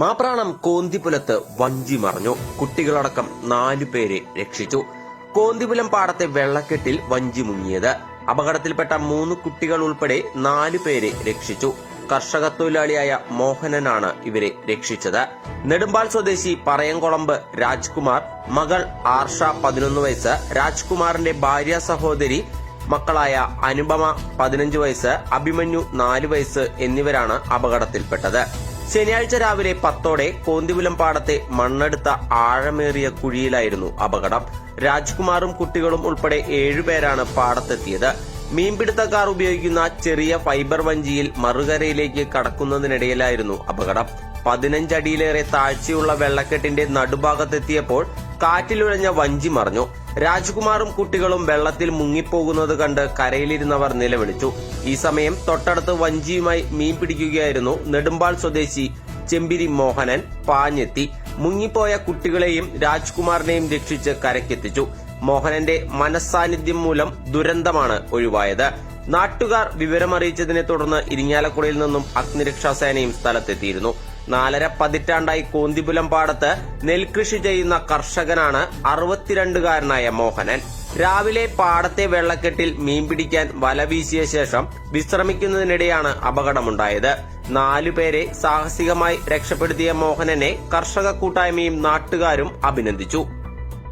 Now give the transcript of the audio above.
മാപ്രാണം കോന്തിപുലത്ത് വഞ്ചി മറഞ്ഞു. കുട്ടികളടക്കം നാലു പേരെ രക്ഷിച്ചു. കോന്തിപുലം പാടത്തെ വെള്ളക്കെട്ടിൽ വഞ്ചി മുങ്ങിയത്. അപകടത്തിൽപ്പെട്ട മൂന്ന് കുട്ടികൾ ഉൾപ്പെടെ നാലു പേരെ രക്ഷിച്ചു. കർഷക തൊഴിലാളിയായ മോഹനനാണ് ഇവരെ രക്ഷിച്ചത്. നെടുമ്പാൽ സ്വദേശി പറയംകുളമ്പ് രാജ്കുമാർ മകൾ ആർഷ പതിനൊന്ന് വയസ്സ് രാജ്കുമാറിന്റെ ഭാര്യ സഹോദരി മക്കളായ അനുപമ പതിനഞ്ച് വയസ്സ് അഭിമന്യു നാല് വയസ്സ് എന്നിവരാണ് അപകടത്തിൽപ്പെട്ടത്. ശനിയാഴ്ച രാവിലെ പത്തോടെ കോന്തിപുലം പാടത്തെ മണ്ണെടുത്ത ആഴമേറിയ കുഴിയിലായിരുന്നു അപകടം. രാജ്കുമാറും കുട്ടികളും ഉൾപ്പെടെ ഏഴുപേരാണ് പാടത്തെത്തിയത്. മീൻപിടുത്തക്കാർ ഉപയോഗിക്കുന്ന ചെറിയ ഫൈബർ വഞ്ചിയിൽ മറുകരയിലേക്ക് കടക്കുന്നതിനിടയിലായിരുന്നു അപകടം. പതിനഞ്ചടിയിലേറെ താഴ്ചയുള്ള വെള്ളക്കെട്ടിന്റെ നടുഭാഗത്തെത്തിയപ്പോൾ കാറ്റിലുഴഞ്ഞ വഞ്ചി മറിഞ്ഞു. രാജ്കുമാറും കുട്ടികളും വെള്ളത്തിൽ മുങ്ങിപ്പോകുന്നത് കണ്ട് കരയിലിരുന്നവർ നിലവിളിച്ചു. ഈ സമയം തൊട്ടടുത്ത് വഞ്ചിയുമായി മീൻ പിടിക്കുകയായിരുന്നു നെടുമ്പാൾ സ്വദേശി ചെമ്പിരി മോഹനൻ പാഞ്ഞെത്തി. മുങ്ങിപ്പോയ കുട്ടികളെയും രാജ്കുമാറിനെയും രക്ഷിച്ച് കരയ്ക്കെത്തിച്ചു. മോഹനന്റെ മനസ്സാന്നിധ്യം മൂലം ദുരന്തമാണ് ഒഴിവായത്. നാട്ടുകാർ വിവരമറിയിച്ചതിനെ തുടർന്ന് ഇരിങ്ങാലക്കുടയിൽ നിന്നും അഗ്നിരക്ഷാസേനയും സ്ഥലത്തെത്തിയിരുന്നു. നാലര പതിറ്റാണ്ടായി കോന്തിപുലം പാടത്ത് നെൽകൃഷി ചെയ്യുന്ന കർഷകനാണ് അറുപത്തിരണ്ടുകാരനായ മോഹനൻ. രാവിലെ പാടത്തെ വെള്ളക്കെട്ടിൽ മീൻ പിടിക്കാൻ വല വീശിയ ശേഷം വിശ്രമിക്കുന്നതിനിടെയാണ് അപകടമുണ്ടായത്. നാലുപേരെ സാഹസികമായി രക്ഷപ്പെടുത്തിയ മോഹനനെ കർഷക കൂട്ടായ്മയും നാട്ടുകാരും അഭിനന്ദിച്ചു.